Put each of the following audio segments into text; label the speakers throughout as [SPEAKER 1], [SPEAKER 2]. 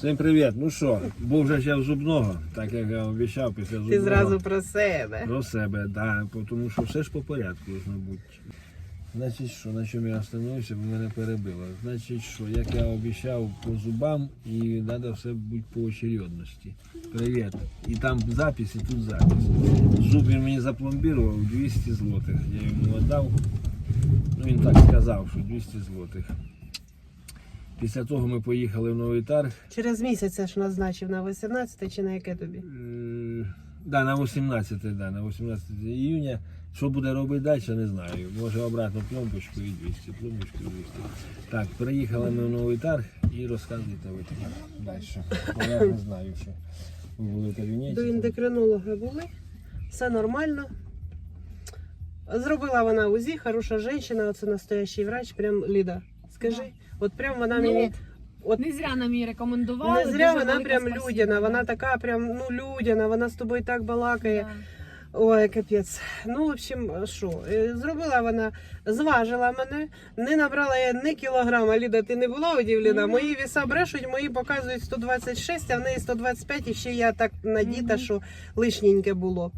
[SPEAKER 1] Всім привіт. Ну що, був вже ще в зубного, так як я обіцяв після зубного.
[SPEAKER 2] Ти зразу про себе.
[SPEAKER 1] Про себе, так, да, тому що все ж по порядку бути. Значить, що, на чому я остановився, бо мене перебило. Значить, що, як я обіцяв по зубам, і треба все бути по очередності. Привіт. І там запис, і тут запис. Зуб він мені запломбував 200 злотих. Я йому віддав. Ну, він так сказав, що 200 злотих. Після того ми поїхали в Новий Тарг.
[SPEAKER 2] Через місяць я ж назначив на 18 чи на яке тобі?
[SPEAKER 1] Да, на 18, да, на 18 июня. Що буде робити далі, не знаю. Може обратно пломбочку і 200, пломбочку і 200. Так, приїхали ми в Новий Тарг і розказуйте ви тепер далі. Бо я не знаю, що ви були в кабінеті.
[SPEAKER 2] До ендокринолога були, все нормально. Зробила вона УЗІ, хороша жінка, оце настоящий врач, прям Ліда. Скажи, от прям вона
[SPEAKER 3] Ну,
[SPEAKER 2] мені. От
[SPEAKER 3] Не зря нам її рекомендували.
[SPEAKER 2] не зря вона прям
[SPEAKER 3] спасибо.
[SPEAKER 2] людяна, вона така прям ну людяна, вона з тобою так балакає.
[SPEAKER 3] Да.
[SPEAKER 2] Ой, капець. Ну, в общем, що, е, зробила вона, зважила мене, не набрала я ні кілограма. Ліда, ти не була удивлена?
[SPEAKER 3] Мгм.
[SPEAKER 2] Мої віса брешуть, мої показують 126, а в неї 125, і ще я так надіта,
[SPEAKER 3] Мгм.
[SPEAKER 2] що лишненьке було.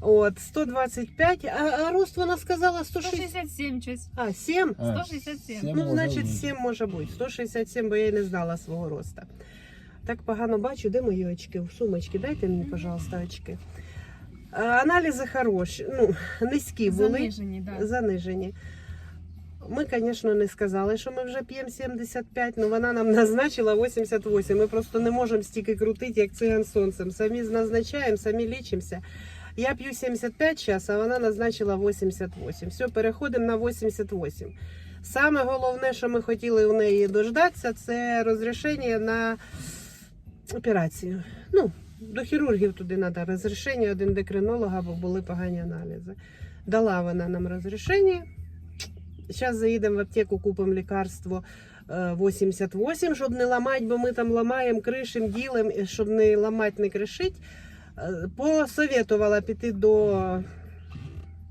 [SPEAKER 2] От, 125, а, а рост вона сказала 160.
[SPEAKER 3] 167 щось.
[SPEAKER 2] А, 7?
[SPEAKER 1] А,
[SPEAKER 3] 167.
[SPEAKER 1] сім
[SPEAKER 2] Ну, значить, 7 може бути. 167, бо я й не знала свого роста. Так погано бачу, де мої очки? В сумочці. Дайте мені, пожалуйста, очки. А, Аналізи хороші, ну, низькі були,
[SPEAKER 3] Занижені, да.
[SPEAKER 2] занижені. Ми, звісно, не сказали, що ми вже п'ємо 75, але вона нам назначила 88. Ми просто не можемо стільки крутити, як циган сонцем. Самі назначаємо, самі лічимося. Я п'ю 75 час, а вона назначила 88. Все, переходимо на 88. Саме головне, що ми хотіли у неї дождатися, це розрішення на операцію. Ну, до хірургів туди треба розрішення один декринолога, бо були погані аналізи. Дала вона нам розрішення. Зараз заїдемо в аптеку, купимо лікарство е, 88, щоб не ламати, бо ми там ламаємо, кришимо, ділимо, і щоб не ламати, не кришити. Е, Посоветувала піти до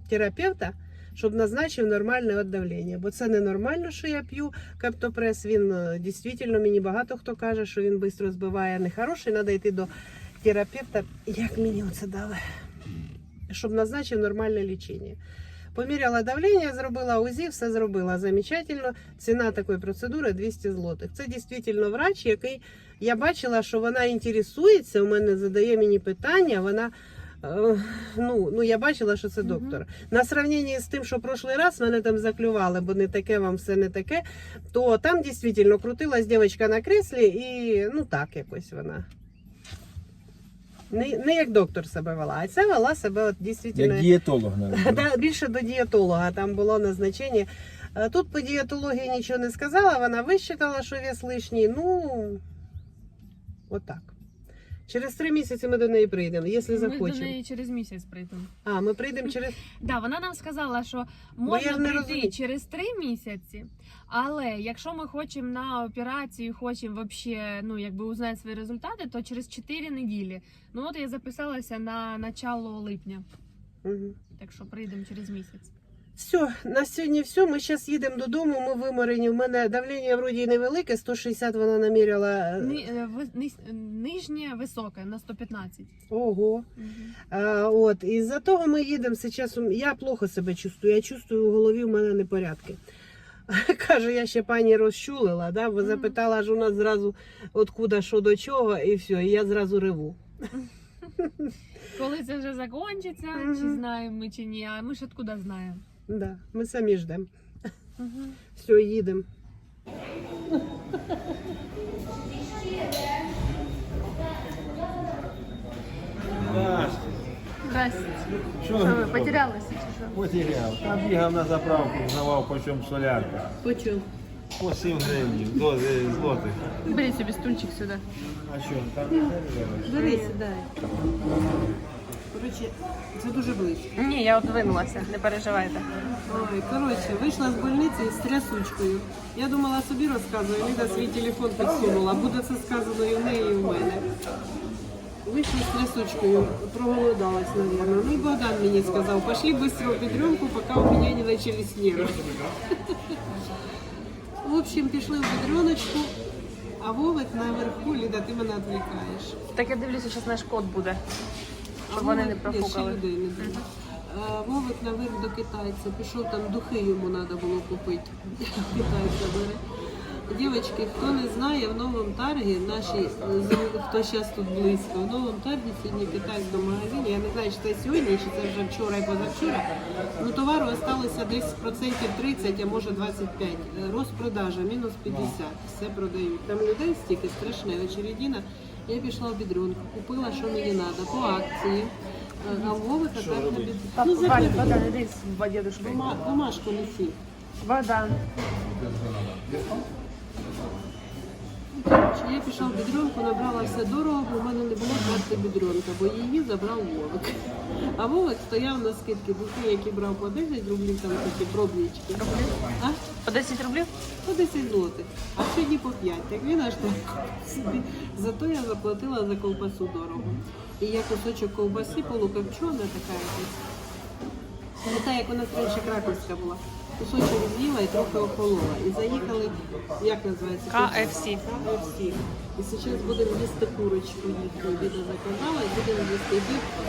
[SPEAKER 2] терапевта, щоб назначив нормальне давлення. Бо це ненормально, що я п'ю каптопрес. Він е, дійсно мені багато хто каже, що він швидко збиває нехороший. Треба йти до терапевта. Як мені оце дали? Щоб назначив нормальне лічення. Поміряла давлення, зробила УЗІ, все зробила замечательно. Ціна такої процедури 200 злотих. Це дійсно врач, який я бачила, що вона інтересується, у мене задає мені питання. Вона е, ну, ну я бачила, що це доктор. На сравненні з тим, що прошлий раз мене там заклювали, бо не таке вам все не таке, то там дійсно крутилась дівчинка на креслі і ну так якось вона. Не, не як доктор себе вела, а це вела себе от дійсно.
[SPEAKER 1] Як дієтолог навіть.
[SPEAKER 2] Да, більше до дієтолога там було назначення. Е, Тут по дієтології нічого не сказала, вона висчитала, що вес лишній. Ну, отак. Через три місяці ми до неї прийдемо, якщо
[SPEAKER 3] Ми до неї через місяць прийдемо.
[SPEAKER 2] А, ми прийдемо через.
[SPEAKER 3] Да, вона нам сказала, що
[SPEAKER 2] я
[SPEAKER 3] можна прийти
[SPEAKER 2] розумію.
[SPEAKER 3] через три місяці, але якщо ми хочемо на операцію, хочемо вообще, ну якби узнати свої результати, то через 4 неділі. Ну от я записалася на начало липня,
[SPEAKER 2] Угу.
[SPEAKER 3] так що прийдемо через місяць.
[SPEAKER 2] Все, на сьогодні все. Ми зараз їдемо додому, ми виморені. У мене давлення вроді невелике, 160 вона наміряла.
[SPEAKER 3] Ни, е, нижнє високе на 115.
[SPEAKER 2] Ого.
[SPEAKER 3] Мгм.
[SPEAKER 2] А, от, і за того ми їдемо зараз. Я плохо себе чувствую. Я чувствую, в голові в мене непорядки. Каже, я ще пані розчулила, да? бо запитала ж у нас зразу откуда, що до чого, і все, і я зразу реву.
[SPEAKER 3] Коли це вже закінчиться, чи знаємо ми чи ні, а ми ж откуда знаємо.
[SPEAKER 2] Да, ми самі ждемо.
[SPEAKER 3] Мгм.
[SPEAKER 2] Все, їдемо.
[SPEAKER 1] Здрасте.
[SPEAKER 3] Здрасте.
[SPEAKER 1] Що
[SPEAKER 3] Що ви
[SPEAKER 1] ви
[SPEAKER 3] потерялися чи що?
[SPEAKER 1] Потеряв. Там бігав на заправку, знавав по чому солярка.
[SPEAKER 2] Почув.
[SPEAKER 1] По 7 гривень, до е, злотих.
[SPEAKER 3] Бери собі стульчик сюди.
[SPEAKER 1] А що, там не
[SPEAKER 2] Бери, сідай. Коротше, це дуже близько.
[SPEAKER 3] Ні, я обвинулася, не переживайте.
[SPEAKER 2] Ой, коротше, вийшла з больниці з трясучкою. Я думала собі розказую, Ліда свій телефон підсунула. Буде це сказано і в неї, і в мене. Вийшла з трясучкою, проголодалась, наверное. Ну и Богдан мені сказав, пошли быстро в бедренку, пока у меня не начались нервы. В общем, пішли в бедреночку, а Вовик наверху, Ліда, ти мене відвлікаєш.
[SPEAKER 3] Так я дивлюся, зараз наш код буде. Щоб вони не
[SPEAKER 2] ще
[SPEAKER 3] профукали.
[SPEAKER 2] Е, Вовик наверх до китайця, пішов там духи йому треба було купити. Китайця бере. Дівчатки, хто не знає, в новому таргі, наші, хто зараз тут близько, в новому таргі сьогодні в китайському магазині, я не знаю, чи це сьогодні, чи це вже вчора і позавчора, ну товару осталося десь процентів 30, а може 25. Е, Розпродажа, мінус 50, все продають. Там людей стільки страшне, очередіна. Я пішла в бідрюнку, купила, що мені треба, по акції. Е, А в Вовика так на бід... Ну,
[SPEAKER 3] Валя, вода, іди з дедушкою.
[SPEAKER 2] Бума- Бумажку неси.
[SPEAKER 3] Вода.
[SPEAKER 2] Коротше, я пішла в бідрюнку, набрала все дорого, бо в мене не було карти бідрюнка, бо її забрав Вовик. А Вовик стояв на скидки духи, які брав по 10 рублів, там такі пробнички. А?
[SPEAKER 3] По 10 рублів?
[SPEAKER 2] По 10 злотих, а сьогодні по 5. Так він аж так собі. Зато я заплатила за ковбасу дорого. І я кусочок ковбаси полукопчена така якась. Не та, як у нас раніше краківська була. Кусочок з'їла і трохи охолола. І заїхали, як називається?
[SPEAKER 3] KFC.
[SPEAKER 2] KFC. І зараз будемо їсти курочку їхню. Біда заказала і будемо їсти. І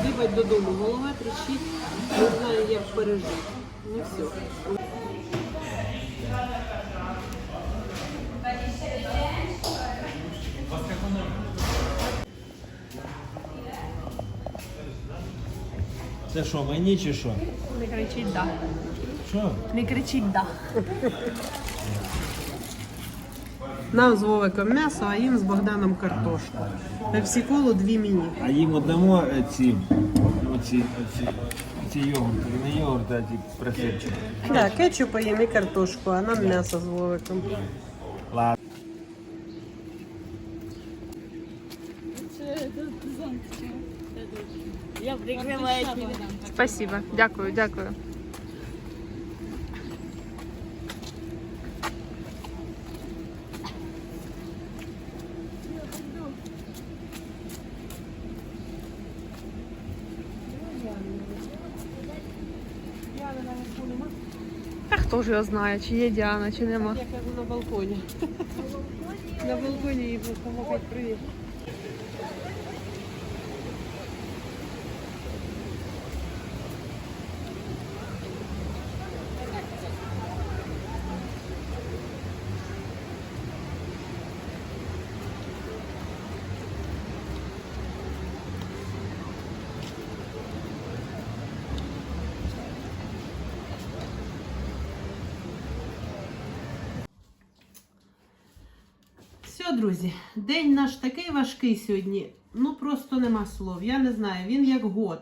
[SPEAKER 2] бі- додому. Голова тріщить, не знаю, як пережити. Ну все.
[SPEAKER 1] Це що, мені чи що?
[SPEAKER 3] Не кричіть да.
[SPEAKER 1] Що?
[SPEAKER 3] Не кричіть да.
[SPEAKER 2] Нам з Вовиком м'ясо, а їм з Богданом картошку. Пепсі-колу дві мені.
[SPEAKER 1] А їм одному е, ці, оці, оці, ці йогурти, не йогурти, а ті присипчики.
[SPEAKER 2] Так, кетчупа їм і картошку, а нам м'ясо з Вовиком.
[SPEAKER 1] Ладно.
[SPEAKER 3] Спасибо. Дякую, дякую. Хто ж його знає, чи є Діана, чи нема.
[SPEAKER 2] Я на балконі. На балконі їй помогать привіт. Друзі, день наш такий важкий сьогодні. Ну просто нема слов. Я не знаю, він як год.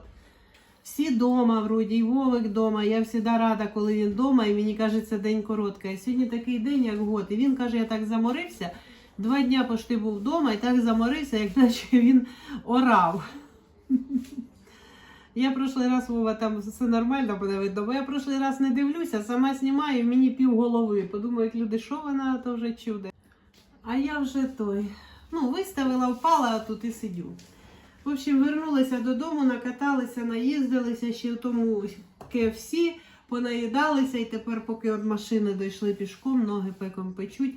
[SPEAKER 2] Всі вдома, вроді, і Вовик вдома. Я завжди рада, коли він вдома, і мені кажеться день короткий. А сьогодні такий день, як год. І він каже, я так заморився. Два дня пошти був вдома і так заморився, як наче він орав. Я прошлий раз Вова там все нормально буде видно, бо я прошлий раз не дивлюся, сама знімаю, і мені пів голови. Подумають люди, що вона то вже чуде. А я вже той. Ну, виставила, впала, а тут і сидю. В общем, вернулися додому, накаталися, наїздилися ще в тому KFC, понаїдалися, і тепер, поки від машини дійшли пішком, ноги пеком печуть.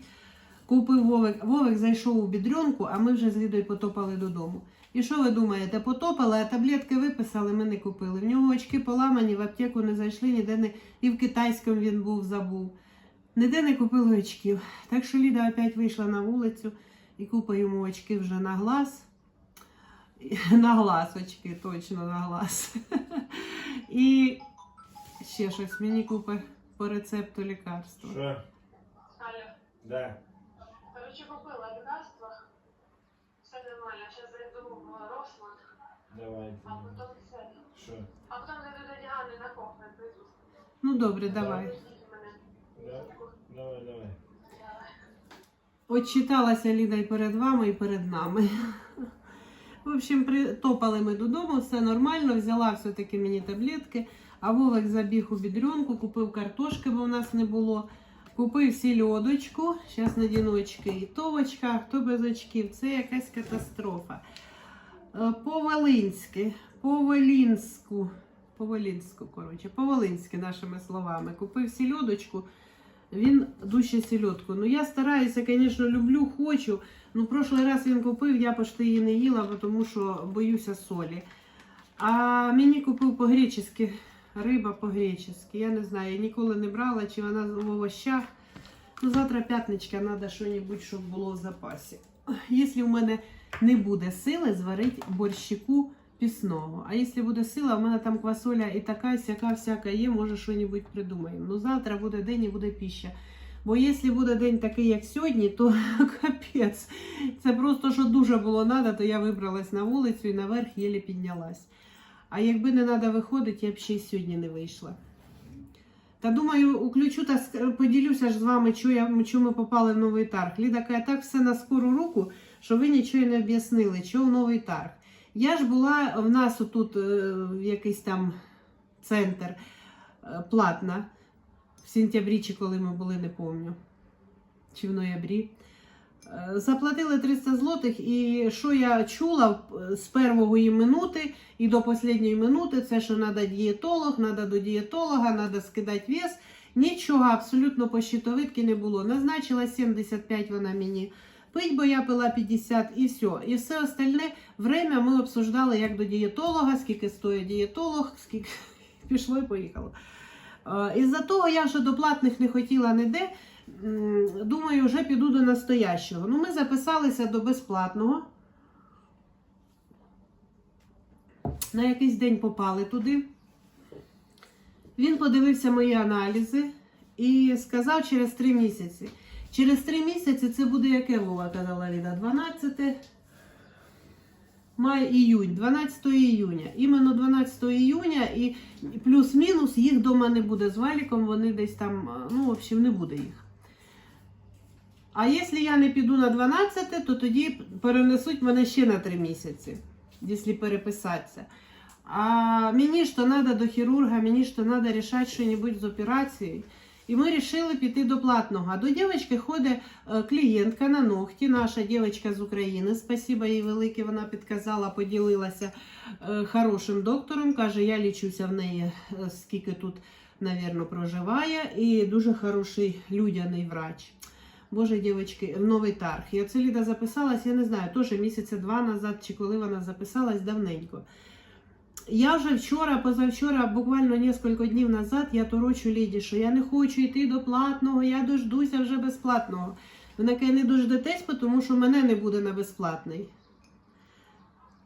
[SPEAKER 2] Купив Вовик. Вовик зайшов у бідрюнку, а ми вже з Лідою потопали додому. І що ви думаєте, потопали, а таблетки виписали, ми не купили. В нього очки поламані, в аптеку не зайшли, ніде не і в китайському він був, забув. Ніде не купили очків. Так що Ліда опять вийшла на вулицю і купа йому очки вже на глаз. На глаз очки, точно на глаз. І ще щось мені купи по рецепту лікарства.
[SPEAKER 1] Що? Да.
[SPEAKER 4] Короче, купила лекарство. Все нормально. Сейчас зайду в Росланд,
[SPEAKER 1] Давай.
[SPEAKER 4] а потом це.
[SPEAKER 1] Що?
[SPEAKER 4] А потом зайду до Діани на кухню прийду.
[SPEAKER 2] Ну добре, давай.
[SPEAKER 1] Да? Давай, давай.
[SPEAKER 2] Отчиталася Ліда і перед вами, і перед нами. В общем, притопали ми додому, все нормально, взяла все-таки мені таблетки, а Вовик забіг у бідрюнку, купив картошки, бо в нас не було. Купив сільодочку, зараз надіну очки. І то в очках, то без очків. Це якась катастрофа. Е, По-волинськи, по-волінську, по-волінську, коротше, по-волинськи нашими словами. Купив сільодочку, Він дужче сільотку. Ну я стараюся, звісно, люблю, хочу. Ну, прошлий раз він купив, я почти її не їла, тому що боюся солі. А мені купив по-гречески, риба по-гречески. Я не знаю, я ніколи не брала, чи вона в овощах. Ну, завтра п'ятничка, треба щось, щоб було в запасі. Якщо в мене не буде сили, зварити борщику пісного. А якщо буде сила, у мене там квасоля і така, сяка, всяка є, може щось придумаємо. Ну, завтра буде день і буде піща. Бо якщо буде день такий, як сьогодні, то капець. Це просто що дуже було треба, то я вибралась на вулицю і наверх єлі піднялась. А якби не треба виходити, я б ще й сьогодні не вийшла. Та думаю, уключу та поділюся ж з вами, що ми попали в новий тарг. Ліда каже, так все на скору руку, що ви нічого не об'яснили, що в новий тарг. Я ж була в нас тут якийсь там центр е, платна в сентябрі, чи коли ми були, не пам'ятаю. Чи в ноябрі. Е, Заплатили 300 злотих, і що я чула е, з першої минути і до останньої минути, це що треба дієтолог, треба до дієтолога, треба скидати вес. Нічого абсолютно по щитовидки не було. Назначила 75 вона мені пить, бо я пила 50 і все. І все остальне время ми обсуждали як до дієтолога, скільки стоїть дієтолог, скільки пішло і поїхало. Із-за того я вже до платних не хотіла ніде. Думаю, вже піду до настоящого. Ну, ми записалися до безплатного. На якийсь день попали туди. Він подивився мої аналізи і сказав через 3 місяці. Через 3 місяці це буде яке Вова казала Ліда? 12 май іюнь, 12 іюня. Іменно 12 іюня і плюс-мінус їх вдома не буде з валіком, вони десь там, ну, в общем, не буде їх. А якщо я не піду на 12, то тоді перенесуть мене ще на 3 місяці, якщо переписатися. А мені ж то треба до хірурга, мені ж то треба рішати щось з операцією. І ми вирішили піти до платного. А до дівчинки ходить е, клієнтка на ногті, наша дівчинка з України. Спасибо їй велике, вона підказала, поділилася е, хорошим доктором. Каже, я лічуся в неї, е, скільки тут, навірно, проживає. І дуже хороший людяний врач. Боже, дівчатки, в новий тарг. Я це Ліда записалась, я не знаю, теж місяця два назад, чи коли вона записалась давненько. Я вже вчора, позавчора, буквально кілька днів назад, я торочу Ліді, що я не хочу йти до платного, я дождуся вже безплатного. Вона каже, не дождетесь, тому що мене не буде на безплатний.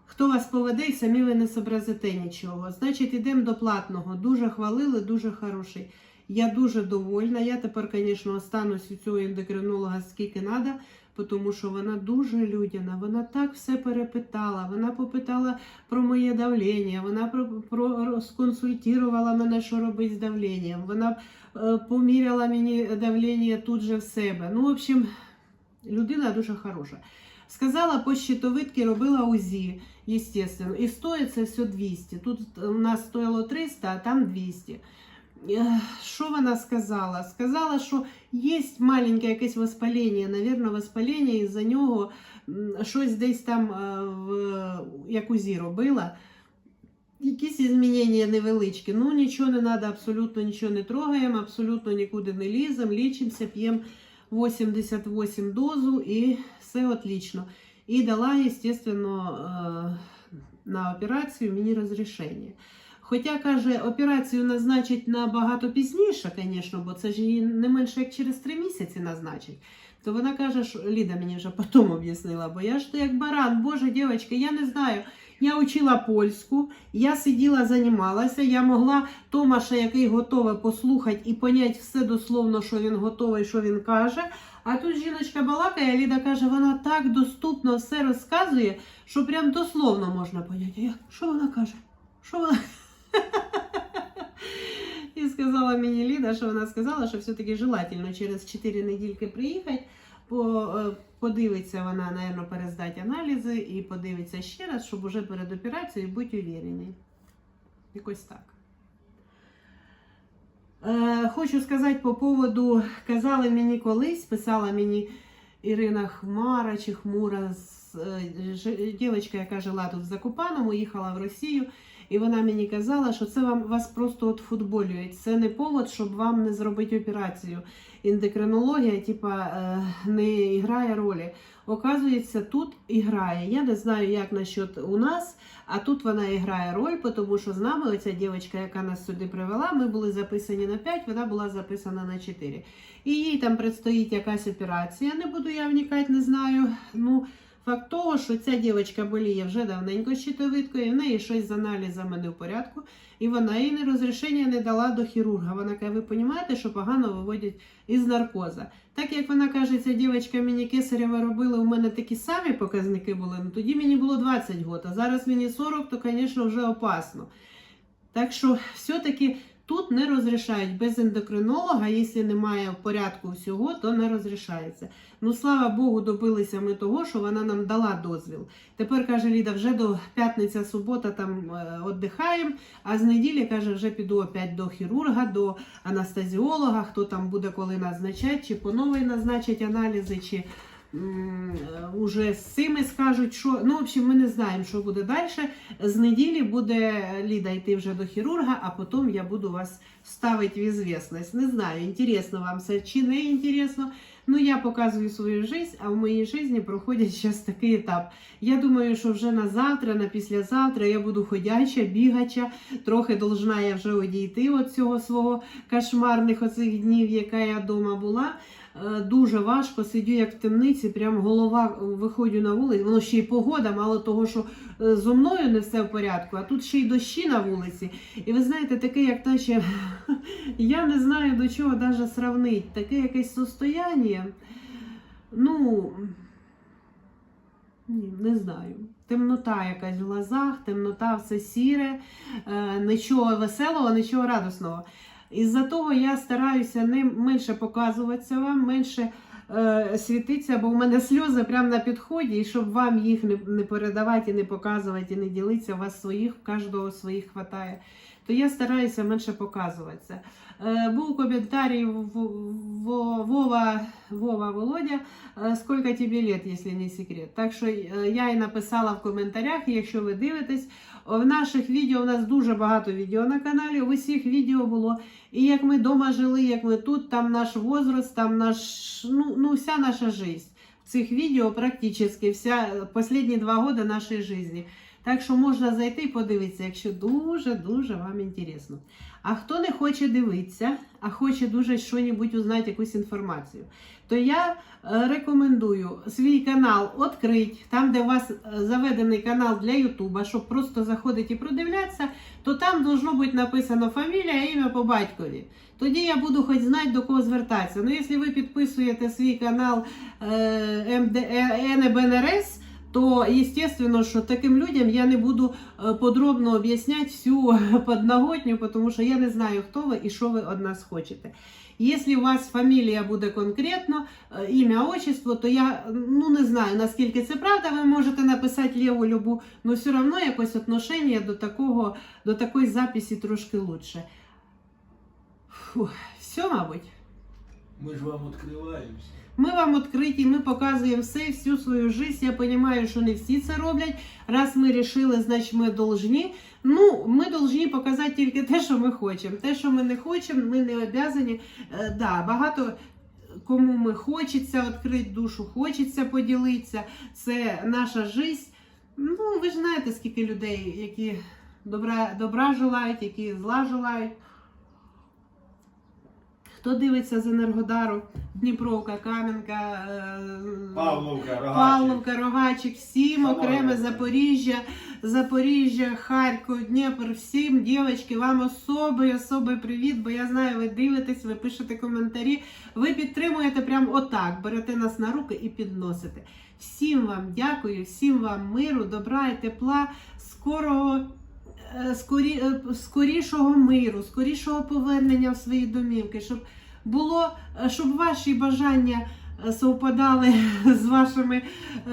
[SPEAKER 2] Хто вас поведе, і самі ви не зобразите нічого. Значить, йдемо до платного. Дуже хвалили, дуже хороший. Я дуже довольна. Я тепер, звісно, останусь у цього ендокринолога скільки треба, тому що вона дуже людяна. Вона так все перепитала. Вона попитала про моє давлення, вона про, про сконсультувала мене, що робити з давленням. Вона е, поміряла мені давлення тут же в себе. Ну, в общем, людина дуже хороша. Сказала по щитовидки, робила УЗІ, естественно. І стоїть це все 200. Тут у нас стоїло 300, а там 200. Що вона сказала? Сказала, що є маленьке якесь воспалення, навірно, воспалення, і за нього щось десь там е, в як робила. Якісь змінення невеличкі. Ну, нічого не треба, абсолютно нічого не трогаємо, абсолютно нікуди не ліземо, лічимося, п'ємо 88 дозу і все отлично. І дала, звісно, е, на операцію мені розрішення. Хоча, каже, операцію назначить набагато пізніше, звісно, бо це ж її не менше як через 3 місяці назначить. То вона каже, що Ліда мені вже потім об'яснила, бо я ж як баран, боже, дівчатки, я не знаю. Я учила польську, я сиділа, займалася, я могла Томаша, який готовий послухати і поняти все дословно, що він готовий, що він каже. А тут жіночка балакає, Ліда каже, вона так доступно все розказує, що прям дословно можна поняти. Я, що вона каже? Що вона? І сказала мені Ліда, що вона сказала, що все-таки желательно через 4 недільки приїхати, е, подивиться вона, напевно, перездати аналізи і подивиться ще раз, щоб уже перед операцією бути увереній. Якось так. Е, хочу сказати по поводу, казали мені колись, писала мені Ірина Хмара чи Хмура, е, дівчинка, яка жила тут в Закупаному, їхала в Росію. І вона мені казала, що це вам вас просто от футболюють. Це не повод, щоб вам не зробити операцію. Ендокринологія, типа, е, не грає ролі. Оказується, тут і грає. Я не знаю, як насчет у нас, а тут вона і грає роль, тому що з нами оця дівчинка, яка нас сюди привела, ми були записані на 5, вона була записана на 4. І їй там предстоїть якась операція. Не буду я вникати, не знаю. Ну, факт того, що ця дівчинка боліє вже давненько щитовидкою, і в неї щось з аналізами не в порядку, і вона їй не розрішення не дала до хірурга. Вона каже, ви розумієте, що погано виводять із наркоза. Так як вона каже, ця дівчинка мені кесарева робила, у мене такі самі показники були. Ну тоді мені було 20 років, а зараз мені 40, то, звісно, вже опасно. Так що все-таки тут не розрішають без ендокринолога, якщо немає порядку всього, то не розрішається. Ну, слава Богу, добилися ми того, що вона нам дала дозвіл. Тепер каже Ліда, вже до п'ятниця, субота там е, віддихаємо, а з неділі каже, вже піду опять до хірурга, до анестезіолога, хто там буде коли назначати, чи по новій назначать аналізи, чи уже з цими скажуть, що ну, в общем, ми не знаємо, що буде далі. З неділі буде Ліда йти вже до хірурга, а потім я буду вас ставити в ізвісність. Не знаю, інтересно вам це чи не інтересно. Ну, я показую свою життя, а в моїй житті проходить зараз такий етап. Я думаю, що вже на завтра, на післязавтра я буду ходяча, бігача. Трохи должна я вже одійти від цього свого кошмарних оцих днів, яка я вдома була. Е, Дуже важко сидю як в темниці, прям голова е, виходжу на вулицю. Воно ще й погода, мало того, що е, зо мною не все в порядку, а тут ще й дощі на вулиці. І ви знаєте, таке, як наче я не знаю до чого навіть сравнити. Таке якесь состояння. Ну ні, не знаю. Темнота якась в глазах, темнота все сіре, нічого веселого, нічого радісного. Із-за того я стараюся не менше показуватися вам, менше е, світитися, бо в мене сльози прямо на підході, і щоб вам їх не, не передавати, і не показувати, і не ділитися, у вас своїх, кожного своїх хватає. То я стараюся менше показуватися. Е, в- в- Вова, Вова Володя, е, скільки тобі лет, якщо не секрет. Так що е, я і написала в коментарях, якщо ви дивитесь, в наших відео у нас дуже багато відео на каналі. В усіх відео було. І як ми вдома жили, як ми тут, там наш возраст, там наш, ну, ну вся наша життя. В цих відео практично вся останні два роки нашої житті. Так що можна зайти і подивитися, якщо дуже-дуже вам інтересно. А хто не хоче дивитися, а хоче дуже щось узнати, якусь інформацію, то я е, рекомендую свій канал відкрити, там, де у вас е, заведений канал для Ютуба, щоб просто заходити і продивлятися, то там должно бути написано фамілія, ім'я по батькові. Тоді я буду хоч знати, до кого звертатися. Ну, якщо ви підписуєте свій канал е, е, НБНРС, то естественно, що таким людям я не буду е, подробно об'ясняти всю подноготню, тому що я не знаю, хто ви і що ви від нас хочете. Якщо у вас фамілія буде конкретно, е, ім'я, отчество, то я ну не знаю наскільки це правда. Ви можете написати ліву любу, але все одно якось отношення до такого, до такої записі трошки лучше. Фух, все, мабуть.
[SPEAKER 1] Ми ж вам відкриваємося.
[SPEAKER 2] Ми вам відкриті, ми показуємо все, всю свою життя. Я розумію, що не всі це роблять. Раз ми вирішили, значить ми должні. Ну, ми повинні показати тільки те, що ми хочемо. Те, що ми не хочемо, ми не обязані. Е, да, багато кому ми хочеться відкрити душу, хочеться поділитися. Це наша життя. Ну, ви ж знаєте, скільки людей, які добра, добра желають, які зла желають. Хто дивиться з Енергодару, Дніпровка, Кам'янка, е,
[SPEAKER 1] Павловка, Рогачик.
[SPEAKER 2] Павловка, Рогачик, всім окремо Запоріжжя, Запоріжжя, Харків, Дніпр, всім дівчатки, вам особий, особий привіт, бо я знаю, ви дивитесь, ви пишете коментарі, ви підтримуєте прямо отак, берете нас на руки і підносите. Всім вам дякую, всім вам миру, добра і тепла, скорого. Е, Скорі, скорішого миру, скорішого повернення в свої домівки, щоб було, е, щоб ваші бажання е, совпадали з вашими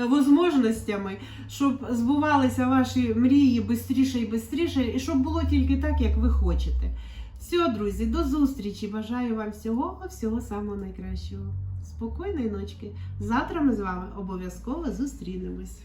[SPEAKER 2] возможностями, щоб збувалися ваші мрії швидше і швидше, і щоб було тільки так, як ви хочете. Все, друзі, до зустрічі! Бажаю вам всього, всього самого найкращого. Спокійної ночки. Завтра ми з вами обов'язково зустрінемось.